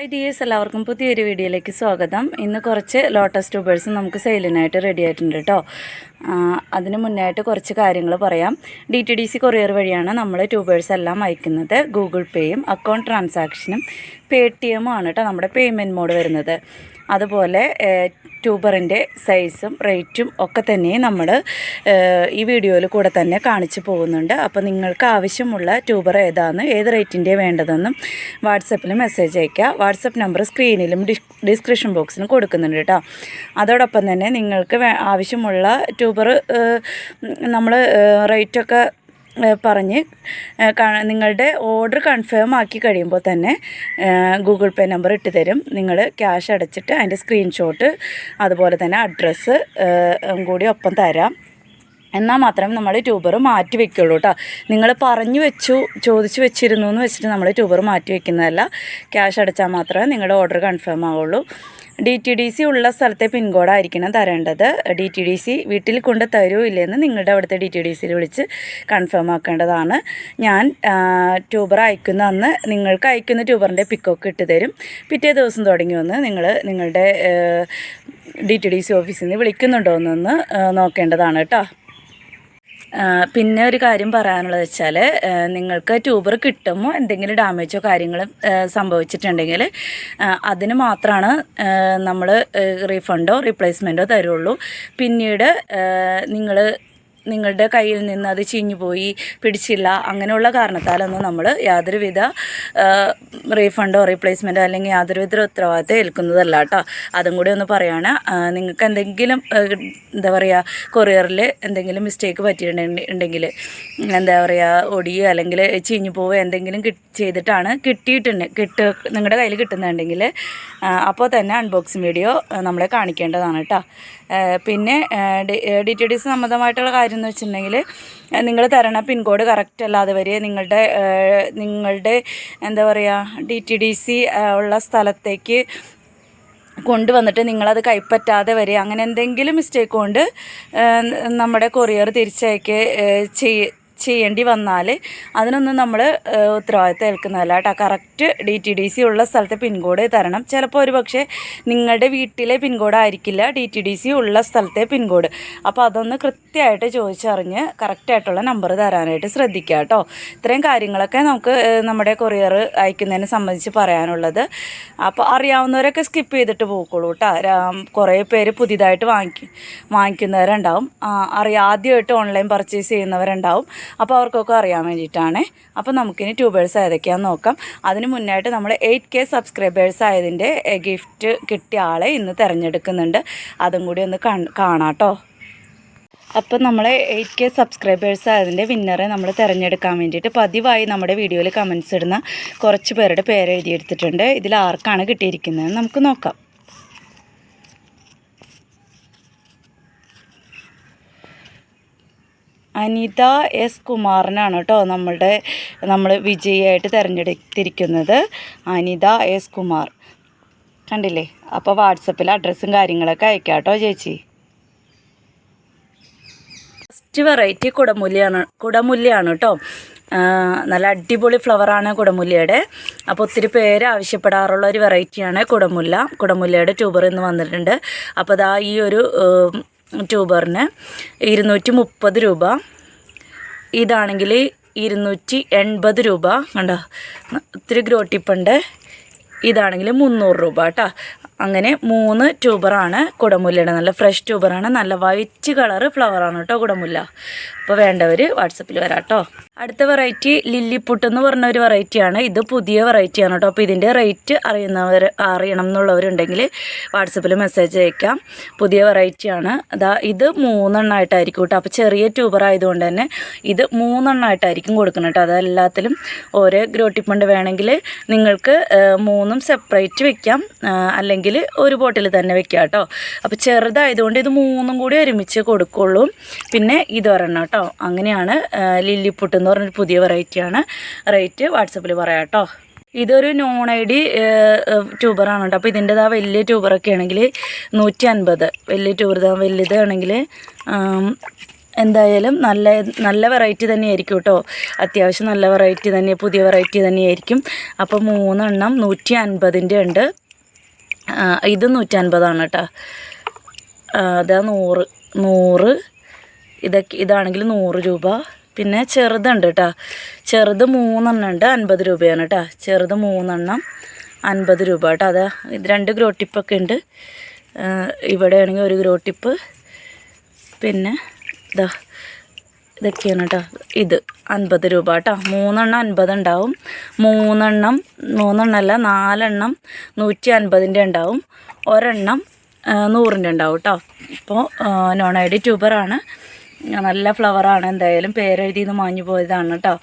Hi dears എല്ലാവർക്കും പുതിയൊരു വീഡിയോയിലേക്ക് സ്വാഗതം. ഇന്ന് കുറച്ച് ലോട്ടസ് ട്യൂബേഴ്സ് നമുക്ക് സെയിലിനായിട്ട് റെഡി ആയിട്ടുണ്ട് കേട്ടോ അതിന് മുന്നായിട്ട് കുറച്ച് കാര്യങ്ങൾ പറയാം. D T D C courier വഴിയാണ് നമ്മൾ ട്യൂബേഴ്സ് എല്ലാം അയക്കുന്നത്. ഗൂഗിൾ പേയും അക്കൗണ്ട് ട്രാൻസാക്ഷനും പേ ടി എമ്മും ആണ് കേട്ടോ നമ്മുടെ പേയ്മെന്റ് മോഡ് വരുന്നത്. അതുപോലെ ട്യൂബറിന്റെ സൈസും റേറ്റും ഒക്കെ തന്നെ നമ്മൾ ഈ വീഡിയോയിൽ കൂടെ തന്നെ കാണിച്ചു പോകുന്നുണ്ട്. അപ്പോൾ നിങ്ങൾക്ക് ആവശ്യമുള്ള ട്യൂബർ ഏതാണെന്ന് ഏത് റേറ്റിന്റെ വേണ്ടതെന്നും വാട്സപ്പിൽ മെസ്സേജ് അയയ്ക്കുക. വാട്സപ്പ് നമ്പർ സ്ക്രീനിലും ഡിസ്ക്രിപ്ഷൻ ബോക്സിലും കൊടുക്കുന്നുണ്ട് കേട്ടോ. അതോടൊപ്പം തന്നെ നിങ്ങൾക്ക് ആവശ്യമുള്ള ട്യൂബർ നമ്മൾ റേറ്റൊക്കെ പറഞ്ഞ് നിങ്ങളുടെ ഓർഡർ കൺഫേം ആക്കി കഴിയുമ്പോൾ തന്നെ ഗൂഗിൾ പേ നമ്പർ ഇട്ട് തരും. നിങ്ങൾ ക്യാഷ് അടച്ചിട്ട് അതിന്റെ സ്ക്രീൻഷോട്ട് അതുപോലെ തന്നെ അഡ്രസ്സ് കൂടി ഒപ്പം തരാം. എന്നാൽ മാത്രമേ നമ്മൾ ട്യൂബർ മാറ്റി വെക്കുള്ളൂ കേട്ടോ. നിങ്ങൾ പറഞ്ഞു വെച്ചു ചോദിച്ചു വെച്ചിരുന്നു എന്ന് വെച്ചിട്ട് നമ്മൾ ട്യൂബർ മാറ്റി വെക്കുന്നതല്ല. ക്യാഷ് അടച്ചാൽ മാത്രമേ നിങ്ങളുടെ ഓർഡർ കൺഫേം ആവുള്ളൂ. ഡി ടി ഡി സി ഉള്ള സ്ഥലത്തെ പിൻകോഡായിരിക്കണം തരേണ്ടത്. ഡി ടി ഡി സി വീട്ടിൽ കൊണ്ട് തരുമോ ഇല്ലെന്ന് നിങ്ങളുടെ അവിടുത്തെ ഡി ടി ഡി സിയിൽ വിളിച്ച് കൺഫേം ആക്കേണ്ടതാണ്. ഞാൻ ട്യൂബർ അയക്കുന്ന അന്ന് നിങ്ങൾക്ക് അയക്കുന്ന ട്യൂബറിന്റെ പിക്കൊക്കെ ഇട്ട് തരും. പിറ്റേ ദിവസം തുടങ്ങി വന്ന് നിങ്ങൾ നിങ്ങളുടെ ഡി ടി ഡി സി ഓഫീസിൽ നിന്ന് വിളിക്കുന്നുണ്ടോ എന്നൊന്ന് നോക്കേണ്ടതാണ് കേട്ടോ. പിന്നെ ഒരു കാര്യം പറയാനുള്ളത് വെച്ചാൽ നിങ്ങൾക്ക് ട്യൂബർ കിട്ടുമ്പോൾ എന്തെങ്കിലും ഡാമേജോ കാര്യങ്ങളും സംഭവിച്ചിട്ടുണ്ടെങ്കിൽ അതിന് മാത്രമാണ് നമ്മൾ റീഫണ്ടോ റീപ്ലേസ്മെന്റോ തരുള്ളൂ. പിന്നീട് നിങ്ങൾ നിങ്ങളുടെ കയ്യിൽ നിന്ന് അത് ചീഞ്ഞു പോയി പിടിച്ചില്ല അങ്ങനെയുള്ള കാരണത്താലൊന്നും നമ്മൾ യാതൊരുവിധ റീഫണ്ടോ റീപ്ലേസ്മെന്റോ അല്ലെങ്കിൽ യാതൊരുവിധ ഉത്തരവാദിത്തം ഏൽക്കുന്നതല്ല കേട്ടോ. അതും കൂടി ഒന്ന് പറയുകയാണ് നിങ്ങൾക്ക് എന്തെങ്കിലും എന്താ പറയുക കൊറിയറിൽ എന്തെങ്കിലും മിസ്റ്റേക്ക് പറ്റിയിട്ടുണ്ടെങ്കിൽ എന്താ പറയുക ഒടിയോ അല്ലെങ്കിൽ ചീഞ്ഞു പോവുക എന്തെങ്കിലും ചെയ്തിട്ടാണ് കിട്ടിയിട്ടുണ്ട് കിട്ട നിങ്ങളുടെ കയ്യിൽ കിട്ടുന്നുണ്ടെങ്കിൽ അപ്പോൾ തന്നെ അൺബോക്സിങ് വീഡിയോ നമ്മളെ കാണിക്കേണ്ടതാണ് കേട്ടോ. പിന്നെ ഡി ടി സംബന്ധമായിട്ടുള്ള കാര്യം എന്ന് വെച്ചിട്ടുണ്ടെങ്കിൽ നിങ്ങൾ തരണ പിൻകോഡ് കറക്റ്റ് അല്ലാതെ വരെ നിങ്ങളുടെ നിങ്ങളുടെ എന്താ പറയുക ഡി ടി ഡി സി ഉള്ള സ്ഥലത്തേക്ക് കൊണ്ടുവന്നിട്ട് നിങ്ങളത് കൈപ്പറ്റാതെ വരെ അങ്ങനെ എന്തെങ്കിലും മിസ്റ്റേക്ക് കൊണ്ട് നമ്മുടെ കൊറിയർ തിരിച്ചയക്ക് ചെയ്യ ചെയ്യേണ്ടി വന്നാൽ അതിനൊന്നും നമ്മൾ ഉത്തരവാദിത്തം ഏൽക്കുന്നതല്ല കേട്ടോ. Correct D T D C ഉള്ള സ്ഥലത്തെ പിൻകോഡ് തരണം. ചിലപ്പോൾ ഒരു പക്ഷേ നിങ്ങളുടെ വീട്ടിലെ പിൻകോഡ് ആയിരിക്കില്ല ഡി ടി ഡി സി ഉള്ള സ്ഥലത്തെ പിൻകോഡ് അപ്പോൾ അതൊന്ന് കൃത്യമായിട്ട് ചോദിച്ചറിഞ്ഞ് കറക്റ്റായിട്ടുള്ള നമ്പർ തരാനായിട്ട് ശ്രദ്ധിക്കുക കേട്ടോ. ഇത്രയും കാര്യങ്ങളൊക്കെ നമുക്ക് നമ്മുടെ കൊറിയർ അയക്കുന്നതിനെ സംബന്ധിച്ച് പറയാനുള്ളത്. അപ്പോൾ അറിയാവുന്നവരൊക്കെ സ്കിപ്പ് ചെയ്തിട്ട് പോയിക്കോളൂ കേട്ടോ. കുറേ പേര് പുതിയതായിട്ട് വാങ്ങിക്കും വാങ്ങിക്കുന്നവരുണ്ടാവും. അറിയാം ആദ്യമായിട്ട് ഓൺലൈൻ പർച്ചേസ് ചെയ്യുന്നവരുണ്ടാവും. അപ്പോൾ അവർക്കൊക്കെ അറിയാൻ വേണ്ടിയിട്ടാണ്. അപ്പോൾ നമുക്കിനി ട്യൂബേഴ്സ് ഏതൊക്കെയാണെന്ന് നോക്കാം. അതിന് മുന്നായിട്ട് നമ്മൾ എയ്റ്റ് കെ സബ്സ്ക്രൈബേഴ്സ് ആയതിന്റെ ഗിഫ്റ്റ് കിട്ടിയ ആളെ ഇന്ന് തിരഞ്ഞെടുക്കുന്നുണ്ട്. അതും കൂടി ഒന്ന് കാണാട്ടോ. അപ്പം നമ്മൾ എയ്റ്റ് കെ സബ്സ്ക്രൈബേഴ്സ് ആയതിന്റെ വിന്നറെ നമ്മൾ തിരഞ്ഞെടുക്കാൻ വേണ്ടിയിട്ട് പതിവായി നമ്മുടെ വീഡിയോയിൽ കമൻസ് ഇടുന്ന കുറച്ച് പേരുടെ പേര് എഴുതിയെടുത്തിട്ടുണ്ട്. ഇതിൽ ആർക്കാണ് കിട്ടിയിരിക്കുന്നത് നമുക്ക് നോക്കാം. അനിത എസ് കുമാറിനാണ് കേട്ടോ നമ്മളുടെ നമ്മൾ വിജയിയായിട്ട് തിരഞ്ഞെടുത്തിരിക്കുന്നത്. അനിത എസ് കുമാർ. കണ്ടില്ലേ? അപ്പോൾ വാട്സപ്പിൽ അഡ്രസ്സും കാര്യങ്ങളൊക്കെ അയക്കാം കേട്ടോ ചേച്ചി. ഫസ്റ്റ് വെറൈറ്റി കുടമുല്ലയാണ് കുടമുല്ലയാണ് കേട്ടോ. നല്ല അടിപൊളി ഫ്ലവറാണ് കുടമുല്ലയുടെ അപ്പോൾ ഒത്തിരി പേര് ആവശ്യപ്പെടാറുള്ള ഒരു വെറൈറ്റിയാണ് കുടമുല്ല. കുടമുല്ലയുടെ ട്യൂബർ ഇന്ന് വന്നിട്ടുണ്ട്. അപ്പോൾ അതാ ഈ ഒരു ട്യൂബറിന് ഇരുന്നൂറ്റി മുപ്പത് രൂപ. ഇതാണെങ്കിൽ ഇരുന്നൂറ്റി എൺപത് രൂപ. കണ്ടോ? ഒത്തിരി ഗ്രോട്ടിപ്പുണ്ട് ഇതാണെങ്കിൽ മുന്നൂറ് രൂപ കേട്ടോ. അങ്ങനെ മൂന്ന് ട്യൂബറാണ് കുടമുല്ലയുടെ. നല്ല ഫ്രഷ് ട്യൂബറാണ്. നല്ല വൈറ്റ് കളറ് ഫ്ലവറാണ് കേട്ടോ കുടമുല്ല. അപ്പോൾ വേണ്ടവർ വാട്സപ്പിൽ വരാം കേട്ടോ അടുത്ത വെറൈറ്റി ലില്ലിപ്പുട്ട് എന്ന് പറഞ്ഞ ഒരു വെറൈറ്റിയാണ് ഇത് പുതിയ വെറൈറ്റിയാണ് കേട്ടോ അപ്പോൾ ഇതിന്റെ റേറ്റ് അറിയുന്നവർ അറിയണം എന്നുള്ളവരുണ്ടെങ്കിൽ വാട്സപ്പിൽ മെസ്സേജ് അയക്കാം. പുതിയ വെറൈറ്റിയാണ് അതാ ഇത് മൂന്നെണ്ണമായിട്ടായിരിക്കും കേട്ടോ അപ്പോൾ ചെറിയ ട്യൂബർ ആയതുകൊണ്ട് തന്നെ ഇത് മൂന്നെണ്ണമായിട്ടായിരിക്കും കൊടുക്കുന്നത് കേട്ടോ അതെല്ലാത്തിലും ഓരോ ഗ്രോട്ടിപ്പുണ്ട് വേണമെങ്കിൽ നിങ്ങൾക്ക് മൂന്നും സെപ്പറേറ്റ് വെക്കാം. ആ, അല്ലെങ്കിൽ ഒരു ബോട്ടിൽ തന്നെ വെക്കുക കേട്ടോ. അപ്പോൾ ചെറുതായതുകൊണ്ട് ഇത് മൂന്നും കൂടി ഒരുമിച്ച് കൊടുക്കുള്ളൂ. പിന്നെ ഇതൊരെണ്ണം കേട്ടോ. അങ്ങനെയാണ് ലില്ലിപ്പുട്ട് എന്ന് പറഞ്ഞൊരു പുതിയ വെറൈറ്റിയാണ് റേറ്റ് വാട്സപ്പിൽ പറയാം കേട്ടോ. ഇതൊരു നോൺ ഐ ഡി ട്യൂബറാണ് കേട്ടോ. അപ്പോൾ ഇതിന്റെതാ വലിയ ട്യൂബറൊക്കെ ആണെങ്കിൽ നൂറ്റി അൻപത് വലിയ ട്യൂബർ വലുതാണെങ്കിൽ എന്തായാലും നല്ല നല്ല വെറൈറ്റി തന്നെയായിരിക്കും കേട്ടോ. അത്യാവശ്യം നല്ല വെറൈറ്റി തന്നെ പുതിയ വെറൈറ്റി തന്നെയായിരിക്കും. അപ്പോൾ മൂന്നെണ്ണം നൂറ്റി അൻപതിന്റെ ഉണ്ട്. ഇത് നൂറ്റൻപതാണ് കേട്ടോ അതാ നൂറ് നൂറ്. ഇതൊക്കെ ഇതാണെങ്കിൽ നൂറ് രൂപ. പിന്നെ ചെറുതുണ്ട് കേട്ടോ ചെറുത് മൂന്നെണ്ണം ഉണ്ട് അൻപത് രൂപയാണ് കേട്ടോ ചെറുത് മൂന്നെണ്ണം അൻപത് രൂപ കേട്ടോ അതാ ഇത് രണ്ട് ഗ്രോ ടിപ്പൊക്കെ ഉണ്ട്. ഇവിടെയാണെങ്കിൽ ഒരു ഗ്രോ ടിപ്പ്. പിന്നെ ഇതാ ഇതൊക്കെയാണ് കേട്ടോ ഇത്. അൻപത് രൂപ കേട്ടോ മൂന്നെണ്ണം അൻപത് ഉണ്ടാവും. മൂന്നെണ്ണം മൂന്നെണ്ണമല്ല നാലെണ്ണം നൂറ്റി അൻപതിന്റെ ഉണ്ടാവും. ഒരെണ്ണം നൂറിന്റെ ഉണ്ടാവും കേട്ടോ ഇപ്പോൾ നോൺ ഐ ഡി ട്യൂബറാണ്. നല്ല ഫ്ലവറാണ് എന്തായാലും പേരെഴുതിന്ന് മാഞ്ഞു പോയതാണ് കേട്ടോ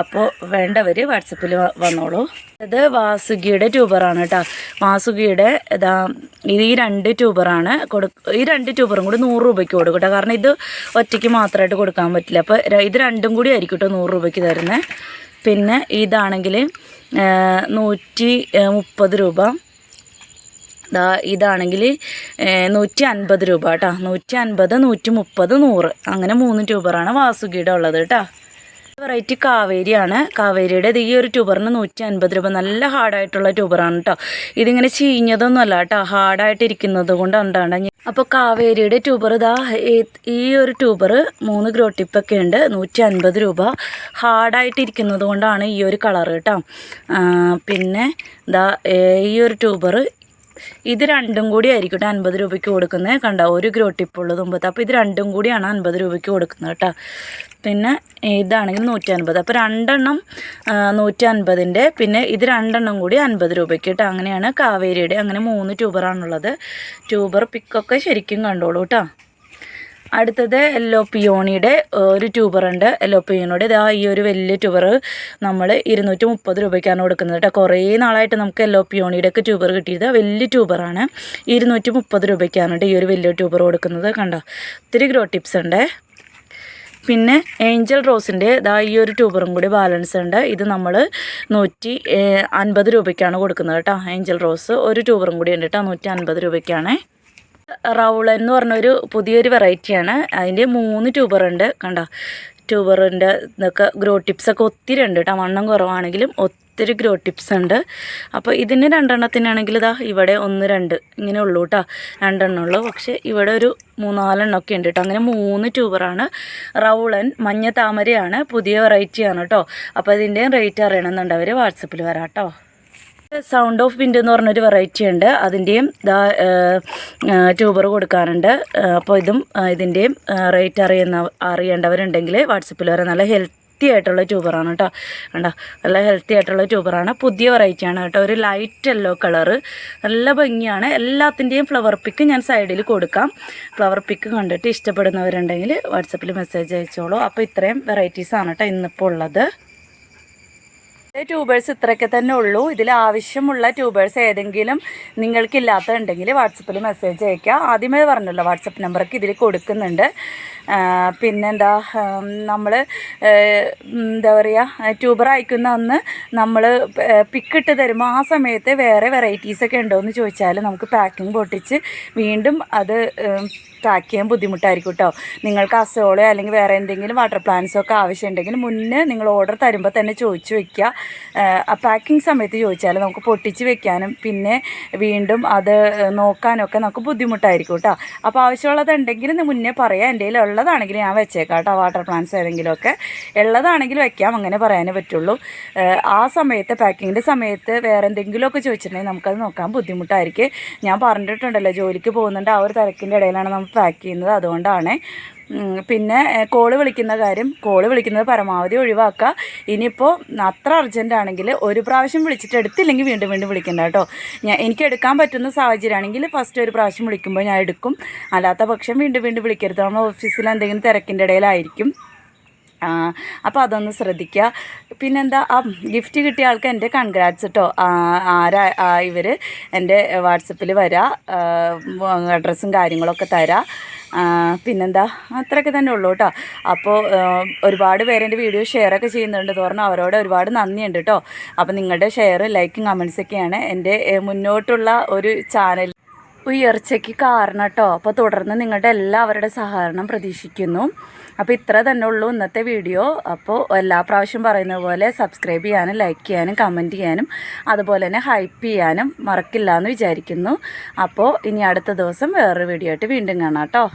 അപ്പോൾ വേണ്ടവർ വാട്സപ്പിൽ വന്നോളൂ. ഇത് വാസുകിയുടെ ട്യൂബറാണ് കേട്ടോ വാസുകിയുടെ ഇതാ ഇത് ഈ രണ്ട് ട്യൂബറാണ് കൊടു ഈ രണ്ട് ട്യൂബറും കൂടി നൂറ് രൂപയ്ക്ക് കൊടുക്കും കേട്ടോ കാരണം ഇത് ഒറ്റയ്ക്ക് മാത്രമായിട്ട് കൊടുക്കാൻ പറ്റില്ല. അപ്പോൾ ഇത് രണ്ടും കൂടി ആയിരിക്കും കേട്ടോ നൂറ് രൂപയ്ക്ക് തരുന്നത് പിന്നെ ഇതാണെങ്കിൽ നൂറ്റി മുപ്പത് രൂപ. ദാ ഇതാണെങ്കിൽ നൂറ്റി അൻപത് രൂപ കേട്ടോ. നൂറ്റി അൻപത് നൂറ്റി മുപ്പത് നൂറ്. അങ്ങനെ മൂന്ന് ട്യൂബറാണ് വാസുകിയുടെ ഉള്ളത് കേട്ടോ. വെറൈറ്റി കാവേരിയാണ്. കാവേരിയുടെ ഈ ഒരു ട്യൂബറിന് നൂറ്റി അൻപത് രൂപ. നല്ല ഹാർഡായിട്ടുള്ള ട്യൂബറാണ് കേട്ടോ. ഇതിങ്ങനെ ചീഞ്ഞതൊന്നും അല്ല കേട്ടോ. ഹാർഡായിട്ടിരിക്കുന്നത് കൊണ്ട് ഉണ്ടാണ് അപ്പോൾ കാവേരിയുടെ ട്യൂബർ ഇതാ ഈ- ഒരു ട്യൂബർ മൂന്ന് ഗ്രോ ടിപ്പൊക്കെ ഉണ്ട്. നൂറ്റി അൻപത് രൂപ. ഹാർഡായിട്ടിരിക്കുന്നത് കൊണ്ടാണ് ഈ ഒരു കളർ കേട്ടോ. പിന്നെ ഇതാ ഈ ഒരു ട്യൂബർ ഇത് രണ്ടും കൂടി ആയിരിക്കും കേട്ടോ അൻപത് രൂപയ്ക്ക് കൊടുക്കുന്നത്. കണ്ട ഒരു ഗ്രോ മുമ്പത്തെ അപ്പോൾ ഇത് രണ്ടും കൂടിയാണ് അൻപത് രൂപയ്ക്ക് കൊടുക്കുന്നത് കേട്ടോ. പിന്നെ ഇതാണെങ്കിൽ നൂറ്റി അൻപത് അപ്പോൾ രണ്ടെണ്ണം നൂറ്റി അൻപതിന്റെ പിന്നെ ഇത് രണ്ടെണ്ണം കൂടി അൻപത് രൂപയ്ക്ക് കേട്ടോ. അങ്ങനെയാണ് കാവേരിയുടെ അങ്ങനെ മൂന്ന് ട്യൂബറാണുള്ളത്. ട്യൂബർ പിക്കൊക്കെ ശരിക്കും കണ്ടോളൂ കേട്ടോ. അടുത്തത് എല്ലോ പിയോണിയുടെ ഒരു ട്യൂബർ ട്യൂബറുണ്ട് എല്ലോ പിയോണിയുടെ ഇതാ ഈ ഒരു വലിയ ട്യൂബർ നമ്മൾ ഇരുന്നൂറ്റി മുപ്പത് രൂപയ്ക്കാണ് കൊടുക്കുന്നത് കേട്ടോ. കുറേ നാളായിട്ട് നമുക്ക് എല്ലോ പിയോണിയുടെ ഒക്കെ ട്യൂബർ കിട്ടിയത്. വലിയ ട്യൂബറാണ് ഇരുന്നൂറ്റി മുപ്പത് രൂപയ്ക്കാണ് ഈ ഒരു വലിയ ട്യൂബർ കൊടുക്കുന്നത് കണ്ടോ? ഒത്തിരി ഗ്രോ ടിപ്സ് ഉണ്ട്. പിന്നെ ഏഞ്ചൽ റോസിന്റെ ഇതാ ഈ ഒരു ട്യൂബറും കൂടി ബാലൻസ് ഉണ്ട്. ഇത് നമ്മൾ നൂറ്റി അൻപത് രൂപയ്ക്കാണ് കൊടുക്കുന്നത് കേട്ടോ. ഏഞ്ചൽ റോസ് ഒരു ട്യൂബറും കൂടി ഉണ്ട് കേട്ടോ. നൂറ്റി അൻപത് രൂപയ്ക്കാണ്. റൗളൻ എന്ന് പറഞ്ഞൊരു പുതിയൊരു വെറൈറ്റിയാണ്. അതിന്റെ മൂന്ന് ട്യൂബറുണ്ട് കണ്ടോ? ട്യൂബറിന്റെ ഇതൊക്കെ ഗ്രോ ടിപ്സ് ഒക്കെ ഒത്തിരി ഉണ്ട് കേട്ടോ. വണ്ണം കുറവാണെങ്കിലും ഒത്തിരി ഗ്രോ ടിപ്സ് ഉണ്ട്. അപ്പോൾ ഇതിന് രണ്ടെണ്ണത്തിനാണെങ്കിൽ ഇതാ ഇവിടെ ഒന്ന് രണ്ട് ഇങ്ങനെ ഉള്ളൂ കേട്ടോ. രണ്ടെണ്ണം ഉള്ളൂ. പക്ഷേ ഇവിടെ ഒരു മൂന്നാലെണ്ണം ഒക്കെ ഉണ്ട് കേട്ടോ. അങ്ങനെ മൂന്ന് ട്യൂബറാണ്. റൗളൻ മഞ്ഞ താമരയാണ്. പുതിയ വെറൈറ്റിയാണ് കേട്ടോ. അപ്പോൾ ഇതിന്റെയും റേറ്റ് അറിയണമെന്നുണ്ടവർ വാട്സപ്പിൽ വരാം കേട്ടോ. സൗണ്ട് ഓഫ് വിൻഡ് എന്ന് പറഞ്ഞൊരു വെറൈറ്റി ഉണ്ട്. അതിന്റെയും ദാ ട്യൂബർ കൊടുക്കാറുണ്ട്. അപ്പോൾ ഇതും ഇതിന്റെയും റേറ്റ് അറിയുന്ന അറിയേണ്ടവരുണ്ടെങ്കിൽ വാട്സപ്പിൽ വരെ നല്ല ഹെൽത്ത് ഹെൽത്തി ആയിട്ടുള്ള ട്യൂബറാണ് കേട്ടോ കണ്ടോ? നല്ല ഹെൽത്തി ആയിട്ടുള്ള ട്യൂബറാണ് പുതിയ വെറൈറ്റിയാണ് കേട്ടോ ഒരു ലൈറ്റ് യെല്ലോ കളറ് നല്ല ഭംഗിയാണ്. എല്ലാത്തിന്റെയും ഫ്ലവർ പിക്ക് ഞാൻ സൈഡിൽ കൊടുക്കാം. ഫ്ലവർ പിക്ക് കണ്ടിട്ട് ഇഷ്ടപ്പെടുന്നവരുണ്ടെങ്കിൽ വാട്സപ്പിൽ മെസ്സേജ് അയച്ചോളൂ. അപ്പോൾ ഇത്രയും വെറൈറ്റീസാണ് കേട്ടോ ഇന്നിപ്പോൾ ഉള്ളത്. ട്യൂബേഴ്സ് ഇത്രയൊക്കെ തന്നെ ഉള്ളൂ. ഇതിൽ ആവശ്യമുള്ള ട്യൂബേഴ്സ് ഏതെങ്കിലും നിങ്ങൾക്കില്ലാത്തതുണ്ടെങ്കിൽ വാട്സപ്പിൽ മെസ്സേജ് അയക്കുക ആദ്യമേ പറഞ്ഞല്ലോ വാട്സപ്പ് നമ്പറൊക്കെ ഇതിൽ കൊടുക്കുന്നുണ്ട്. പിന്നെന്താ നമ്മൾ എന്താ പറയുക ട്യൂബർ അയക്കുന്ന അന്ന് നമ്മൾ പിക്കിട്ട് തരുമ്പോൾ ആ സമയത്ത് വേറെ വെറൈറ്റീസൊക്കെ ഉണ്ടോ എന്ന് ചോദിച്ചാൽ നമുക്ക് പാക്കിംഗ് പൊട്ടിച്ച് വീണ്ടും അത് പാക്ക് ചെയ്യാൻ ബുദ്ധിമുട്ടായിരിക്കും കേട്ടോ നിങ്ങൾക്ക് അസോളോ അല്ലെങ്കിൽ വേറെ എന്തെങ്കിലും വാട്ടർ പ്ലാന്റ്സോ ഒക്കെ ആവശ്യമുണ്ടെങ്കിൽ മുന്നേ നിങ്ങൾ ഓർഡർ തരുമ്പോൾ തന്നെ ചോദിച്ചു വെക്കുക ആ പാക്കിംഗ് സമയത്ത് ചോദിച്ചാൽ നമുക്ക് പൊട്ടിച്ച് വെക്കാനും പിന്നെ വീണ്ടും അത് നോക്കാനൊക്കെ നമുക്ക് ബുദ്ധിമുട്ടായിരിക്കും കേട്ടോ അപ്പോൾ ആവശ്യമുള്ളതുണ്ടെങ്കിൽ മുന്നേ പറയാം. എന്റെ കയ്യിൽ ഉള്ളതാണെങ്കിൽ ഞാൻ വെച്ചേക്കാം കേട്ടോ വാട്ടർ പ്ലാന്റ്സ് ഏതെങ്കിലുമൊക്കെ. ഉള്ളതാണെങ്കിൽ വെക്കാം അങ്ങനെ പറയാനേ പറ്റുള്ളൂ. ആ സമയത്ത് പാക്കിങ്ങിന്റെ സമയത്ത് വേറെ എന്തെങ്കിലുമൊക്കെ ചോദിച്ചിട്ടുണ്ടെങ്കിൽ നമുക്കത് നോക്കാൻ ബുദ്ധിമുട്ടായിരിക്കും. ഞാൻ പറഞ്ഞിട്ടുണ്ടല്ലോ ജോലിക്ക് പോകുന്നുണ്ട്. ആ ഒരു തിരക്കിന്റെ ഇടയിലാണ് നമ്മൾ പാക്ക് ചെയ്യുന്നത്. അതുകൊണ്ടാണ് പിന്നെ കോൾ വിളിക്കുന്ന കാര്യം കോൾ വിളിക്കുന്നത് പരമാവധി ഒഴിവാക്കുക. ഇനിയിപ്പോൾ അത്ര അർജന്റ് ആണെങ്കിൽ ഒരു പ്രാവശ്യം വിളിച്ചിട്ട് എടുത്തില്ലെങ്കിൽ വീണ്ടും വീണ്ടും വിളിക്കണ്ട കേട്ടോ. ഞാൻ എനിക്ക് എടുക്കാൻ പറ്റുന്ന സാഹചര്യമാണെങ്കിൽ ഫസ്റ്റ് ഒരു പ്രാവശ്യം വിളിക്കുമ്പോൾ ഞാൻ എടുക്കും. അല്ലാത്ത പക്ഷം വീണ്ടും വീണ്ടും വിളിക്കരുത്. നമ്മൾ ഓഫീസിൽ എന്തെങ്കിലും തിരക്കിന്റെ ഇടയിലായിരിക്കും. അപ്പോൾ അതൊന്ന് ശ്രദ്ധിക്കുക പിന്നെന്താ ആ ഗിഫ്റ്റ് കിട്ടിയ ആൾക്ക് എന്റെ കൺഗ്രാറ്റ്സ് കേട്ടോ ആരാ ഇവർ എന്റെ വാട്സപ്പിൽ വരാം അഡ്രസ്സും കാര്യങ്ങളൊക്കെ തരാം. പിന്നെന്താ അത്രയൊക്കെ തന്നെ ഉള്ളൂ കേട്ടോ അപ്പോൾ ഒരുപാട് പേരെന്റെ വീഡിയോ ഷെയറൊക്കെ ചെയ്യുന്നുണ്ട്. തുറന്ന് അവരോട് ഒരുപാട് നന്ദിയുണ്ട് കേട്ടോ അപ്പോൾ നിങ്ങളുടെ ഷെയർ ലൈക്കും കമൻസൊക്കെയാണ് എന്റെ മുന്നോട്ടുള്ള ഒരു ചാനൽ ഉയർച്ചയ്ക്ക് കാരണം കേട്ടോ. അപ്പോൾ തുടർന്ന് നിങ്ങളുടെ എല്ലാവരുടെ സഹകരണം പ്രതീക്ഷിക്കുന്നു. അപ്പോൾ ഇത്ര തന്നെ ഉള്ളൂ ഇന്നത്തെ വീഡിയോ. അപ്പോൾ എല്ലാ പ്രാവശ്യം പറയുന്ന പോലെ സബ്സ്ക്രൈബ് ചെയ്യാനും ലൈക്ക് ചെയ്യാനും കമന്റ് ചെയ്യാനും അതുപോലെ തന്നെ ഹൈപ്പ് ചെയ്യാനും മറക്കില്ല എന്ന് വിചാരിക്കുന്നു. അപ്പോൾ ഇനി അടുത്ത ദിവസം വേറൊരു വീഡിയോ ആയിട്ട് വീണ്ടും കാണാം കേട്ടോ.